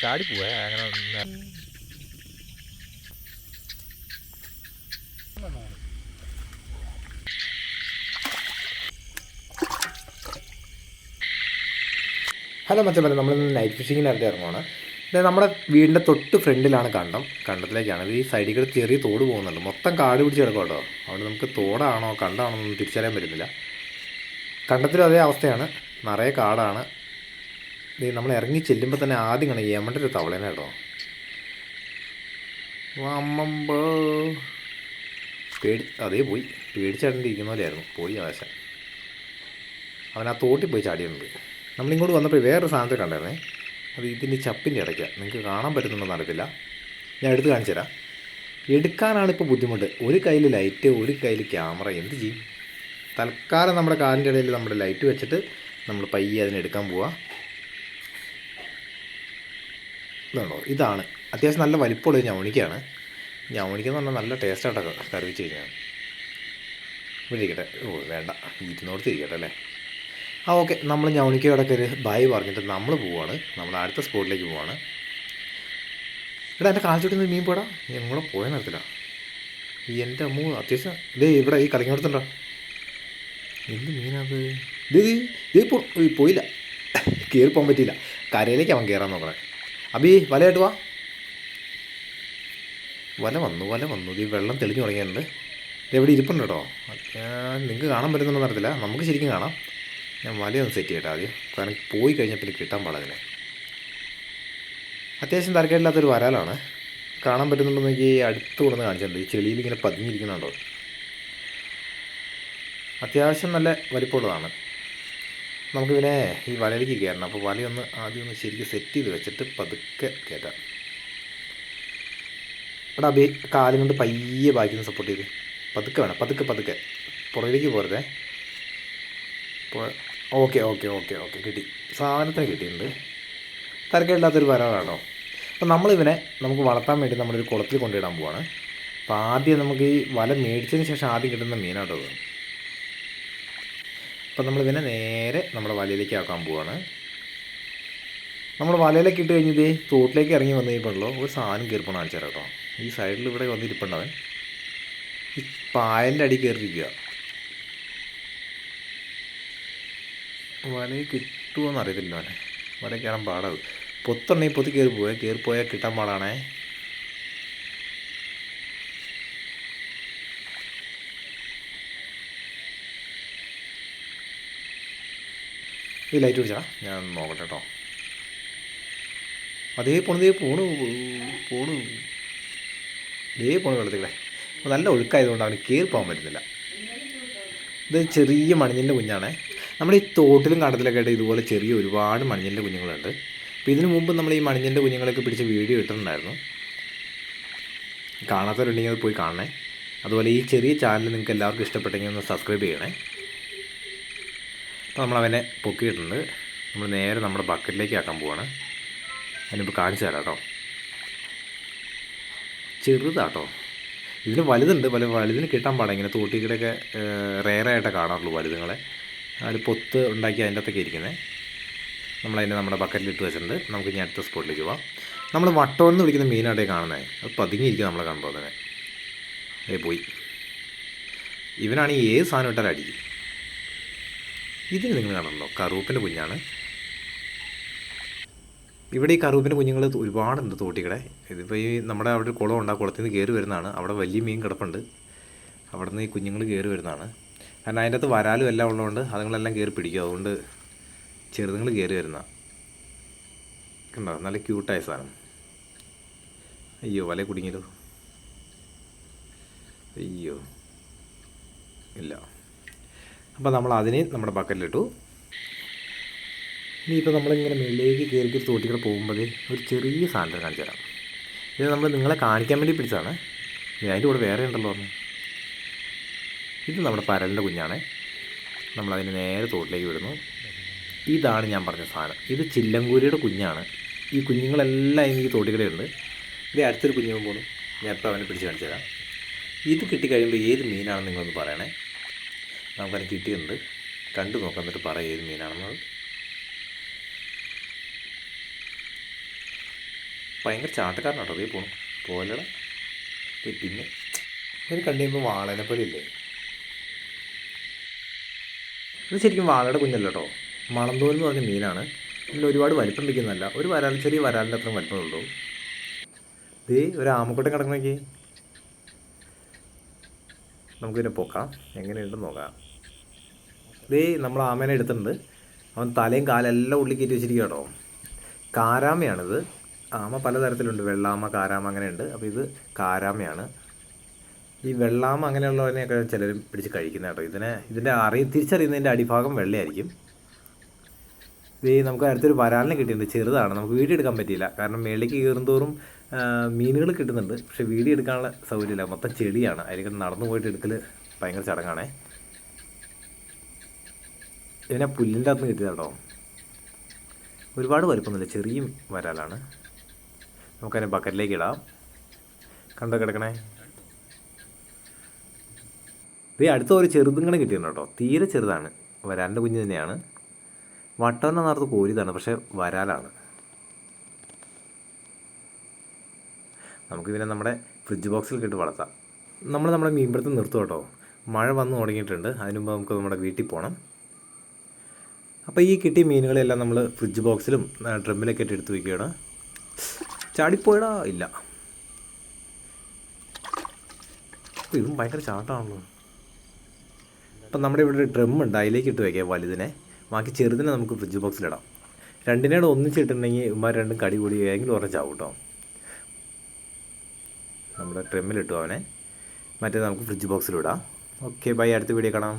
ചാടിപ്പോവേ അങ്ങനെ ഹലോ മച്ചമ്മ നമ്മൾ നൈറ്റ് ഫിഷിങ്ങിന് ഇറങ്ങി ഇറങ്ങുവാണ്. നമ്മുടെ വീടിന്റെ തൊട്ട് ഫ്രണ്ടിലാണ് കണ്ടം. കണ്ടത്തിലേക്കാണ്. ഈ സൈഡിൽ കൂടെ ചെറിയ തോട് പോകുന്നുണ്ട്. മൊത്തം കാട് പിടിച്ച് കിടക്കും കേട്ടോ. അവിടെ നമുക്ക് തോടാണോ കണ്ടാണോ എന്നൊന്നും തിരിച്ചറിയാൻ പറ്റുന്നില്ല. കണ്ടത്തിലും അതേ അവസ്ഥയാണ്. നിറയെ കാടാണ്. നമ്മൾ ഇറങ്ങി ചെല്ലുമ്പോൾ തന്നെ ആദ്യം കാണാം യമന്റെ ഒരു തവളേനെ കേട്ടോ വമ്മമ്പോ പേടി അതേ പോയി. പേടിച്ചാണ്ടിരിക്കുന്ന പോലെയായിരുന്നു പോയി ആവശ്യം അവൻ ആ തോട്ടിൽ പോയി ചാടിയിട്ടുണ്ട് നമ്മളിങ്ങോട്ട് വന്നപ്പോൾ വേറൊരു സാധനത്തെ കണ്ടായിരുന്നേ. അത് ഇതിന്റെ ചപ്പിന്റെ ഇടയ്ക്കാണ് നിങ്ങൾക്ക് കാണാൻ പറ്റുന്നുണ്ടോ അറിയത്തില്ല. ഞാൻ എടുത്ത് കാണിച്ചു തരാം. എടുക്കാനാണ് ഇപ്പോൾ ബുദ്ധിമുട്ട്. ഒരു കയ്യിൽ ലൈറ്റ് ഒരു കയ്യിൽ ക്യാമറ. എന്ത് ചെയ്യും? തൽക്കാലം നമ്മുടെ കാലിന്റെ ഇടയിൽ നമ്മുടെ ലൈറ്റ് വെച്ചിട്ട് നമ്മൾ പയ്യെ അതിനെ എടുക്കാൻ പോവാ ഇതുണ്ടോ? ഇതാണ്. അത്യാവശ്യം നല്ല വലിപ്പമുള്ള ഞവണിക്കാണ് ഞവണിക്കെന്ന് പറഞ്ഞാൽ നല്ല ടേസ്റ്റായിട്ടൊക്കെ കറി വെച്ച് കഴിഞ്ഞാൽ. ഇവിടെ ഇരിക്കട്ടെ. ഓ വേണ്ട. ഇരുന്നോടത്ത് ഇരിക്കട്ടെ അല്ലേ? ആ ഓക്കെ. നമ്മൾ ഞവണിക്കയോടൊക്കെ ഒരു ബായ് പറഞ്ഞിട്ട് നമ്മൾ പോവാണ്. നമ്മൾ അടുത്ത സ്പോട്ടിലേക്ക് പോവാണ്. എടാ എന്റെ കാൽച്ചുട്ടിന്ന് മീൻ പോടാ ഞങ്ങളെ പോയ നേരത്തില്ല എന്റെ അമ്മ അത്യാവശ്യം. ഇതേ ഇവിടെ ഈ കലങ്ങിടത്തുണ്ടോ എന്ത് മീനാത്? ഇത് ഇത് പോയില്ല. കയറി പോകാൻ പറ്റിയില്ല. കരയിലേക്ക് അവൻ കയറാൻ നോക്കണേ. അബി വലയായിട്ട് വാ. വല വന്നു വല വന്നു. ഈ വെള്ളം തെളിഞ്ഞു തുടങ്ങിയിട്ടുണ്ട്. ഇത് എവിടെ ഇരിപ്പുണ്ട് കേട്ടോ. നിങ്ങൾക്ക് കാണാൻ പറ്റുന്നുണ്ടെന്ന് അറിയത്തില്ല. നമുക്ക് ശരിക്കും കാണാം. ഞാൻ വലയൊന്ന് സെറ്റ് ചെയ്യട്ടെ ആദ്യം. കാരണം പോയി കഴിഞ്ഞാൽ പിന്നെ കിട്ടാൻ പാടില്ല അത്യാവശ്യം തരക്കേടില്ലാത്തൊരു വരാലാണ്. കാണാൻ പറ്റുന്നുണ്ടെന്ന് എനിക്ക് അടുത്ത് കൊണ്ടുവന്ന് കാണിച്ചിട്ടുണ്ട്. ഈ ചെളിയിൽ ഇങ്ങനെ പതിഞ്ഞിരിക്കുന്നുണ്ടോ? അത്യാവശ്യം നല്ല വലിപ്പമുള്ളതാണ്. നമുക്കിതിനെ ഈ വലയിലേക്ക് കയറണം. അപ്പോൾ വലയൊന്ന് ആദ്യം ഒന്ന് ശരിക്കും സെറ്റ് ചെയ്ത് വെച്ചിട്ട് പതുക്കെ കയറ്റാം. എടാ അബി കാലും കൊണ്ട് പയ്യെ ബാക്കിന്ന് സപ്പോർട്ട് ചെയ്ത്. പതുക്കെ വേണം പതുക്കെ പതുക്കെ. പുറകിലേക്ക് പോരുതേ ഓക്കെ ഓക്കെ ഓക്കെ ഓക്കെ കിട്ടി. സാധനത്തിന് കിട്ടിയിട്ടുണ്ട്. തരക്കേടില്ലാത്തൊരു വരവാണോ? അപ്പോൾ നമ്മളിവനെ നമുക്ക് വളർത്താൻ വേണ്ടി നമ്മളൊരു കുളത്തിൽ കൊണ്ടിടാൻ പോവാണ്. അപ്പോൾ ആദ്യം നമുക്ക് ഈ വല മേടിച്ചതിന് ശേഷം ആദ്യം കിട്ടുന്ന മീനാട്ടോ അത് നമ്മൾ ഇതിനെ നേരെ നമ്മുടെ വലയിലേക്ക് ആക്കാൻ പോവാണ്. നമ്മൾ വലയിലേക്ക് ഇട്ട് കഴിഞ്ഞത് തോട്ടിലേക്ക് ഇറങ്ങി വന്നു കഴിയുമ്പോഴല്ലോ ഒരു സാധനം കയറിപ്പോണം കാണിച്ചു തരാം കേട്ടോ. ഈ സൈഡിൽ ഇവിടെ വന്നിരിപ്പുണ്ടവൻ. ഈ പായലിന്റെ അടി കയറിയിരിക്കുക. വല കിട്ടുമോ എന്നറിയത്തില്ല അവനെ. വല കയറാൻ പാടാവും പൊത്തുണ്ടെങ്കിൽ പൊത്തി കയറി പോയാൽ കയറി കിട്ടാൻ പാടാണേ. ഈ ലൈറ്റ് പിടിച്ചാ. ഞാൻ നോക്കട്ടെ കേട്ടോ അതേ പോണതേ പോണു പോണു. ഇതേ പോണു വെള്ളത്തിലെ നല്ല ഒഴുക്കായതുകൊണ്ട് അവന് കയറി പോകാൻ പറ്റുന്നില്ല ഇത് ചെറിയ മണിഞ്ഞിന്റെ കുഞ്ഞാണേ. നമ്മുടെ ഈ തോട്ടിലും കടത്തിലൊക്കെ ആയിട്ട് ഇതുപോലെ ചെറിയ ഒരുപാട് മണിഞ്ഞിന്റെ കുഞ്ഞുങ്ങളുണ്ട്. അപ്പോൾ ഇതിനു മുമ്പ് നമ്മൾ ഈ മണിഞ്ഞിന്റെ കുഞ്ഞുങ്ങളൊക്കെ പിടിച്ച് വീഡിയോ ഇട്ടിട്ടുണ്ടായിരുന്നു. കാണാത്തവരുണ്ടെങ്കിൽ അത് പോയി കാണണേ. അതുപോലെ ഈ ചെറിയ ചാനൽ നിങ്ങൾക്ക് എല്ലാവർക്കും ഇഷ്ടപ്പെട്ടെങ്കിൽ ഒന്ന് സബ്സ്ക്രൈബ് ചെയ്യണേ. അപ്പോൾ നമ്മളവനെ പൊക്കിയിട്ടുണ്ട്. നമ്മൾ നേരെ നമ്മുടെ ബക്കറ്റിലേക്ക് ആക്കാൻ പോവാണ്. അതിനിപ്പോൾ കാണിച്ചു തരാം കേട്ടോ. ചെറുതാട്ടോ. ഇതിന് വലുതുണ്ട്. പല വലുതിന് കിട്ടാൻ പാടാ ഇങ്ങനെ തോട്ടിക്കടയൊക്കെ റെയറായിട്ടേ കാണാറുള്ളൂ വലുതുങ്ങളെ. അതിൽ പൊത്ത് ഉണ്ടാക്കി അതിന്റെ അകത്തൊക്കെ ഇരിക്കുന്നത് നമ്മളതിനെ നമ്മുടെ ബക്കറ്റിൽ ഇട്ട് വെച്ചിട്ടുണ്ട്. നമുക്ക് ഇനി അടുത്ത സ്പോട്ടിലേക്ക് പോവാം. നമ്മൾ വട്ടം എന്ന് വിളിക്കുന്ന മീനാട്ടേ കാണുന്നത് അത് പതുങ്ങിയിരിക്കും നമ്മളെ കാണുമ്പോൾ തന്നെ ഏ പോയി ഇവനാണെങ്കിൽ ഏത് സാധനം ഇട്ടാലും അടിക്കും. ഇതിന് നിങ്ങൾ കറൂപ്പിന്റെ കുഞ്ഞാണ്. ഇവിടെ ഈ കറൂപ്പിന്റെ കുഞ്ഞുങ്ങൾ ഒരുപാടുണ്ട് തോട്ടിക്കടെ ഇതിപ്പോൾ ഈ നമ്മുടെ അവിടെ ഒരു കുളം ഉണ്ട് ആ കുളത്തിൽ നിന്ന് കയറി വരുന്നതാണ്. അവിടെ വലിയ മീൻ കിടപ്പുണ്ട്. അവിടെ നിന്ന് ഈ കുഞ്ഞുങ്ങൾ കയറി വരുന്നതാണ്. കാരണം അതിന്റെ അകത്ത് വരാലും എല്ലാം ഉള്ളതുകൊണ്ട് അതുങ്ങളെല്ലാം കയറി പിടിക്കും. അതുകൊണ്ട് ചെറുതുങ്ങൾ കയറി വരുന്ന കണ്ടോ? നല്ല ക്യൂട്ടായ സാധനം. അയ്യോ വല കുടുങ്ങിയല്ലോ. അയ്യോ. ഇല്ല. അപ്പോൾ നമ്മൾ അതിനെ നമ്മുടെ ബക്കറ്റിലിട്ടു ഇനിയിപ്പോൾ നമ്മളിങ്ങനെ മേലേക്ക് കയറി തോട്ടിക്കൂടെ പോകുമ്പോൾ ഒരു ചെറിയ സാധനം കാണിച്ചു തരാം. ഇത് നമ്മൾ നിങ്ങളെ കാണിക്കാൻ വേണ്ടി പിടിച്ചതാണ്. അതിന്റെ കൂടെ വേറെ ഉണ്ടല്ലോ പറഞ്ഞു. ഇത് നമ്മുടെ പരലിന്റെ കുഞ്ഞാണ്. നമ്മളതിന് നേരെ തോട്ടിലേക്ക് വിടുന്നു. ഇതാണ് ഞാൻ പറഞ്ഞ സാധനം. ഇത് ചില്ലങ്കൂരിയുടെ കുഞ്ഞാണ്. ഈ കുഞ്ഞുങ്ങളെല്ലാം എനിക്ക് തോട്ടിക്കടയുണ്ട് ഇത് അടുത്തൊരു കുഞ്ഞു പോലും ഞാൻ ഇപ്പോൾ അവനെ പിടിച്ച് കാണിച്ചു തരാം. ഇത് കിട്ടിക്കഴിയുമ്പോൾ ഏത് മീനാണെന്ന് നിങ്ങളൊന്ന് പറയണേ. നമുക്കത് കിട്ടിയിട്ടുണ്ട്. കണ്ടു നോക്കാം എന്നിട്ട് പറയാം ഏത് മീനാണെന്നത്. ഭയങ്കര ചാട്ടക്കാരനാണ് കേട്ടോ അതേ പോണു പോലടാ പിന്നെ. ഇതിന് കണ്ടു കഴിയുമ്പോൾ വാളനെ പോലെ ഇല്ലേ? ഇത് ശരിക്കും വാളയുടെ കുഞ്ഞല്ല കേട്ടോ മണന്തോൽ എന്ന് പറഞ്ഞ മീനാണ്. ഇതിൽ ഒരുപാട് വലിപ്പം വയ്ക്കുന്നതല്ല ഒരു വരാൽ ചെറിയ വരാലിന്റെ അത്രയും വലിപ്പമുള്ളൂ. ഇത് ഒരു ആമക്കൂട്ടം കിടക്കണമെങ്കിൽ നമുക്കിതിനെ പൊക്കാം. എങ്ങനെയുണ്ടെന്ന് നോക്കാം. ദേ നമ്മൾ ആമേനെ എടുത്തിട്ടുണ്ട്. അവൻ തലയും കാലെല്ലാം ഉള്ളിൽ കയറ്റി വെച്ചിരിക്കുക കാരാമയാണിത്. ആമ പലതരത്തിലുണ്ട്. വെള്ളാമ കാരാമ അങ്ങനെയുണ്ട്. അപ്പോൾ ഇത് കാരാമയാണ്. ഈ വെള്ളാമ അങ്ങനെയുള്ളവനെയൊക്കെ ചിലർ പിടിച്ച് കഴിക്കുന്ന കേട്ടോ. ഇതിനെ ഇതിന്റെ അറിയ തിരിച്ചറിയുന്നതിന്റെ അടിഭാഗം വെള്ളയായിരിക്കും. ഇത് നമുക്ക് അടുത്തൊരു വരാലിനെ കിട്ടിയിട്ടുണ്ട്. ചെറുതാണ്. നമുക്ക് വീഡിയോ എടുക്കാൻ പറ്റിയില്ല. കാരണം മേളിലേക്ക് കയറുന്തോറും മീനുകൾ കിട്ടുന്നുണ്ട്. പക്ഷേ വീഡിയോ എടുക്കാനുള്ള സൗകര്യമില്ല. മൊത്തം ചെടിയാണ് അതിലേക്ക് നടന്നു പോയിട്ട് എടുക്കൽ ഭയങ്കര ചടങ്ങാണേ. ഇതിനെ പുല്ലിന്റെ അകത്ത് കിട്ടിയത് കേട്ടോ. ഒരുപാട് വലുപ്പമൊന്നുമില്ല. ചെറിയ വരാലാണ്. നമുക്കതിനെ ബക്കറ്റിലേക്ക് ഇടാം. കണ്ടോ കിടക്കണേ? ഇത് അടുത്ത ഒരു ചെറുതുങ്ങനെ കിട്ടിയിട്ടുണ്ട് കേട്ടോ. തീരെ ചെറുതാണ്. വരാലിന്റെ കുഞ്ഞ് തന്നെയാണ്. വട്ടവനെ നേരത്ത് കോരിതാണ് പക്ഷേ വരാലാണ്. നമുക്കിതിനെ നമ്മുടെ ഫ്രിഡ്ജ് ബോക്സിൽ കിട്ടി വളർത്താം. നമ്മൾ നമ്മുടെ മീൻപിടുത്തം നിർത്തും കേട്ടോ. മഴ വന്നു തുടങ്ങിയിട്ടുണ്ട്. അതിന് മുമ്പ് നമുക്ക് നമ്മുടെ വീട്ടിൽ പോകണം അപ്പോൾ ഈ കിട്ടിയ മീനുകളെല്ലാം നമ്മൾ ഫ്രിഡ്ജ് ബോക്സിലും ഡ്രമ്മിലൊക്കെ ഇട്ട് എടുത്ത് വയ്ക്കുകയാണ്. ചാടിപ്പോയടാ ഇല്ല. ഇതും ഭയങ്കര ചാട്ടമാണല്ലോ അപ്പം നമ്മുടെ ഇവിടെ ഒരു ഡ്രം ഉണ്ട്. അതിലേക്ക് ഇട്ട് വയ്ക്കാം വലുതിനെ. ബാക്കി ചെറുതിനെ നമുക്ക് ഫ്രിഡ്ജ് ബോക്സിലിടാം രണ്ടിനോട് ഒന്നിച്ചിട്ടുണ്ടെങ്കിൽ ഉമ്മ രണ്ടും കടി കൂടി ഏതെങ്കിലും ഉറച്ചാവും കേട്ടോ. നമ്മുടെ ട്രിമ്മിലിട്ടു അവനെ. മറ്റേ നമുക്ക് ഫ്രിഡ്ജ് ബോക്സിലിടാം ഓക്കെ ബൈ അടുത്ത വീഡിയോ കാണാം.